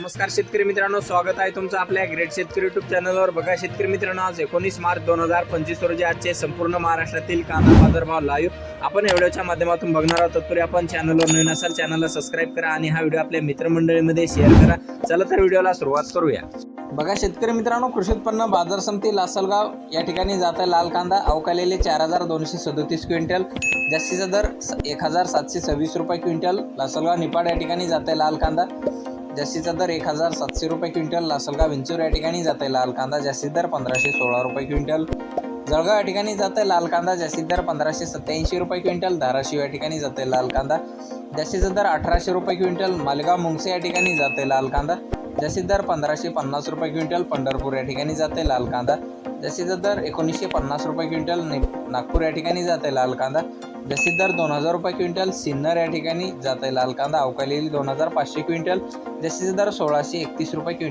नमस्कार शेतकरी मित्रांनो स्वागत आहे तुमचं आपल्या ग्रेट शेतकरी युट्यूब चॅनलवर बघा शेतकरी मित्रांनो आज एकोणीस मार्च दोन हजार पंचवीस रोजी आजचे संपूर्ण महाराष्ट्रातील कांदा बाजारभाव लाईव्ह आपण व्हिडिओच्या माध्यमातून बघणार आहोत तत्पूर्वी आपण चॅनलवर नवीन असाल चॅनलला सबस्क्राईब करा आणि हा व्हिडिओ आपल्या मित्रमंडळीमध्ये शेअर करा. चला तर व्हिडिओला सुरुवात करूया. बघा शेतकरी मित्रांनो कृषी उत्पन्न बाजार समिती लासलगाव या ठिकाणी जात आहे लाल कांदा. अवकालेले चार हजार दोनशे सदोतीस क्विंटल. जास्तीचा दर एक हजार सातशे सव्वीस रुपये क्विंटल. लासलगाव निपाड या ठिकाणी जात आहे लाल कांदा. जास्तीचा दर एक हजार सातशे रुपये क्विंटल. लासलगाव विंचूर या ठिकाणी जाते लाल कांदा जास्तीत दर पंधराशे सोळा रुपये क्विंटल. जळगाव या ठिकाणी जाते लाल कांदा जास्तीत दर पंधराशे सत्याऐंशी रुपये क्विंटल. धाराशिव या ठिकाणी जाते लाल कांदा जास्तीचा दर अठराशे रुपये क्विंटल. मालेगाव मुंगसे या ठिकाणी जाते लाल कांदा जास्तीत दर पंधराशे पन्नास रुपये क्विंटल. पंढरपूर या ठिकाणी जाते लाल कांदा जास्तीचा दर एकोणीसशे पन्नास रुपये क्विंटल. नागपूर या ठिकाणी जाते लाल कांदा जसे दर दोन हजार रुपये क्विंटल सिन्नर या ठिकाणी जाते लाल कांदा अवकालेली दोन हजार पाचशे क्विंटल जसे दर सोळाशे एकतीस रुपये क्विंटल.